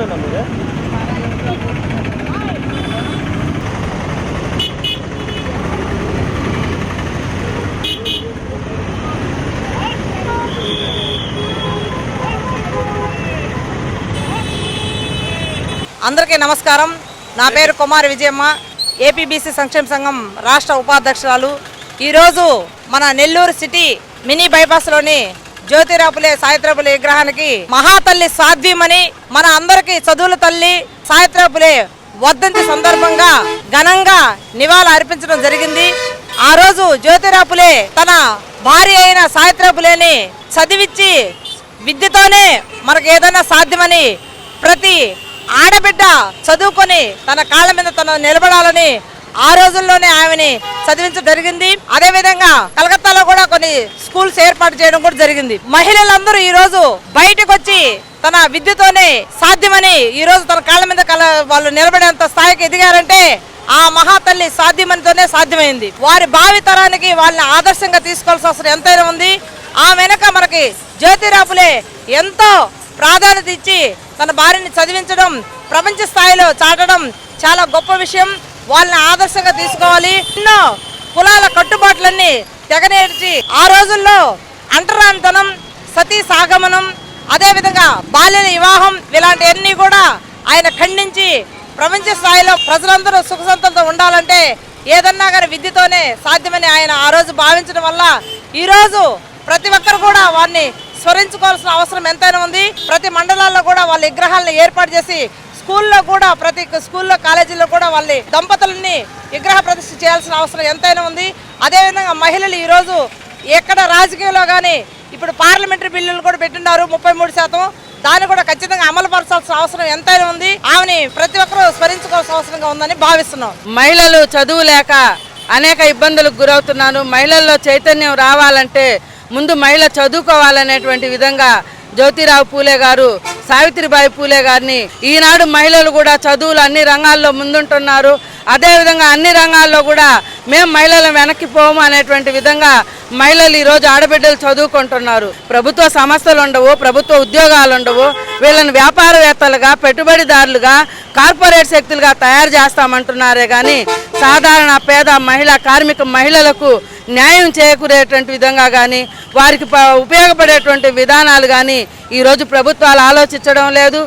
ఊరేనా అందరికీ నమస్కారం. నా పేరు కుమార్ విజయమ్మ. ఏపీబీసీ సంక్షేమ సంఘం రాష్ట్ర ఉపాధ్యక్షురాలు. ఈరోజు మన నెల్లూరు సిటీ మినీ బైపాస్లోని జ్యోతిరాపులే సాయిత్రాపులే విగ్రహానికి మహాతల్లి సాధ్యమని మన అందరికీ చదువుల తల్లి సాయిత్రాపులే వర్ధంతి సందర్భంగా ఘనంగా నివాళ అర్పించడం జరిగింది. ఆ రోజు జ్యోతిరాపులే తన భార్య అయిన సాయిత్రాపులేని చదివిచ్చి విద్యతోనే మనకు ఏదైనా సాధ్యమని ప్రతి ఆడబిడ్డ చదువుకొని తన కాళ్ళ మీద తను నిలబడాలని ఆ రోజుల్లోనే ఆమెని చదివించడం జరిగింది. అదే విధంగా కలకత్తాలో కూడా కొన్ని స్కూల్స్ ఏర్పాటు చేయడం కూడా జరిగింది. మహిళలందరూ ఈ రోజు బయటకు వచ్చి తన విద్యతోనే సాధ్యమని ఈ రోజు తన కాళ్ళ మీద కల వాళ్ళు నిలబడేంత స్థాయికి ఎదిగారంటే ఆ మహాతల్లి సాధ్యమనితోనే సాధ్యమైంది. వారి భావి తరానికి వాళ్ళని ఆదర్శంగా తీసుకోవాల్సిన అవసరం ఎంతైనా ఉంది. ఆ వెనక మనకి జ్యోతిరాపులే ఎంతో ప్రాధాన్యత ఇచ్చి తన భార్యని చదివించడం ప్రపంచ స్థాయిలో చాటడం చాలా గొప్ప విషయం. వాళ్ళని ఆదర్శంగా తీసుకోవాలి. ఎన్నో కులాల కట్టుబాట్లన్నీ తెగనేర్చి ఆ రోజుల్లో అంటరానితనం సతీ సాగమనం అదేవిధంగా బాల్య వివాహం ఇలాంటివన్నీ కూడా ఆయన ఖండించి ప్రపంచ స్థాయిలో ప్రజలందరూ సుఖసంతంతో ఉండాలంటే ఏదన్నా కానీ విద్యతోనే సాధ్యమని ఆయన ఆ రోజు భావించడం వల్ల ఈరోజు ప్రతి ఒక్కరు కూడా వారిని స్మరించుకోవాల్సిన అవసరం ఎంతైనా ఉంది. ప్రతి మండలాల్లో కూడా వాళ్ళ విగ్రహాలను ఏర్పాటు చేసి స్కూల్లో కూడా ప్రతి స్కూల్లో కాలేజీల్లో కూడా వాళ్ళ దంపతులని విగ్రహ ప్రతిష్ఠ చేయాల్సిన అవసరం ఎంతైనా ఉంది. అదేవిధంగా మహిళలు ఈరోజు ఎక్కడ రాజకీయంలో కానీ ఇప్పుడు పార్లమెంటరీ బిల్లులు కూడా పెట్టిన్నారు ముప్పై మూడు శాతం. దాన్ని కూడా ఖచ్చితంగా అమలు పరచాల్సిన అవసరం ఎంతైనా ఉంది. ఆమెని ప్రతి ఒక్కరూ స్మరించుకోవాల్సిన అవసరంగా ఉందని భావిస్తున్నాం. మహిళలు చదువు లేక అనేక ఇబ్బందులకు గురవుతున్నారు. మహిళల్లో చైతన్యం రావాలంటే ముందు మహిళ చదువుకోవాలనేటువంటి విధంగా జ్యోతిరావు పూలే గారు సావిత్రిబాయి పూలే గారిని ఈనాడు మహిళలు కూడా చదువులు అన్ని రంగాల్లో ముందుంటున్నారు. అదేవిధంగా అన్ని రంగాల్లో కూడా మేము మహిళలు వెనక్కి పోము అనేటువంటి విధంగా మహిళలు ఈరోజు ఆడబిడ్డలు చదువుకుంటున్నారు. ప్రభుత్వ సంస్థలు ఉండవు ప్రభుత్వ ఉద్యోగాలు ఉండవు. వీళ్ళని వ్యాపారవేత్తలుగా పెట్టుబడిదారులుగా కార్పొరేట్ శక్తులుగా తయారు చేస్తామంటున్నారే కానీ సాధారణ పేద మహిళ కార్మిక మహిళలకు న్యాయం చేకూరేటువంటి విధంగా కానీ వారికి ఉపయోగపడేటువంటి విధానాలు కానీ ఈరోజు ప్రభుత్వాలు ఆలోచించడం లేదు.